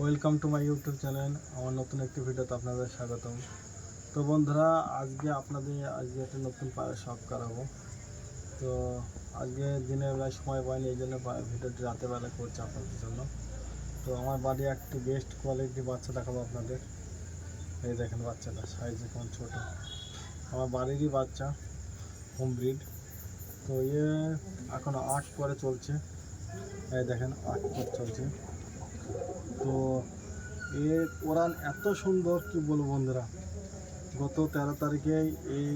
Welcome to my YouTube channel আমার নতুন একটি ভিডিওতে আপনাদের স্বাগতম। তো বন্ধুরা, আজকে আপনাদের, আজকে একটা নতুন পায়ের শখ করাবো। তো আজকে দিনের বেলায় সময় পাইনি, এই জন্য ভিডিওটি রাতের বেলা করছি আপনাদের জন্য। তো আমার বাড়ি একটি বেস্ট কোয়ালিটি বাচ্চা দেখাবো আপনাদের। এই দেখেন বাচ্চাটা সাইজে কেমন ছোটো। আমার বাড়িরই বাচ্চা হোম ব্রিড তো ইয়ে এখন আট পরে চলছে। এই দেখেন, আট পরে চলছে। তো এ ওরান এত সুন্দর, কি বলব বন্ধুরা? গত তেরো তারিখে এই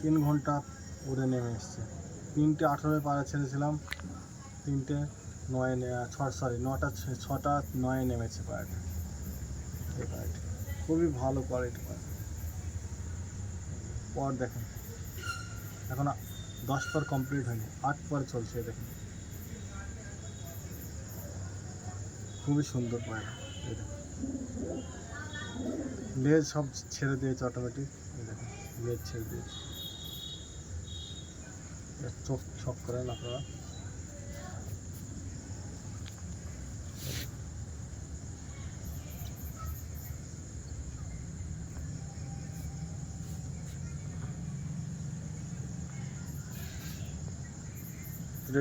তিন ঘণ্টা উড়ে নেমে এসছে। তিনটে আঠেরোয় পাড়া ছেড়েছিলাম, তিনটে নয় ছ সরি নটা ছটা নয় নেমেছে পায়রাটা এই পায়রাটি খুবই ভালো কোয়ালিটি পায়রা পর দেখেন। এখন দশ পর কমপ্লিট হয়নি, আট পর চলছে দেখেন। খুবই সুন্দর পায়রা লেজ সব ছেড়ে দিয়েছে অটোমেটিক লেজ ছেড়ে দিয়েছে। চোখ ছক করেন আপনারা।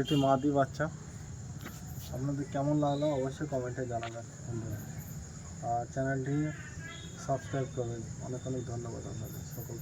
এটি মাদি বাচ্চা। আপনাদের কেমন লাগল অবশ্যই কমেন্টে জানাবেন, বন্ধুরা। আর চ্যানেলটি সাবস্ক্রাইব করবেন। অনেক অনেক ধন্যবাদ আপনাদের ধন্যবাদ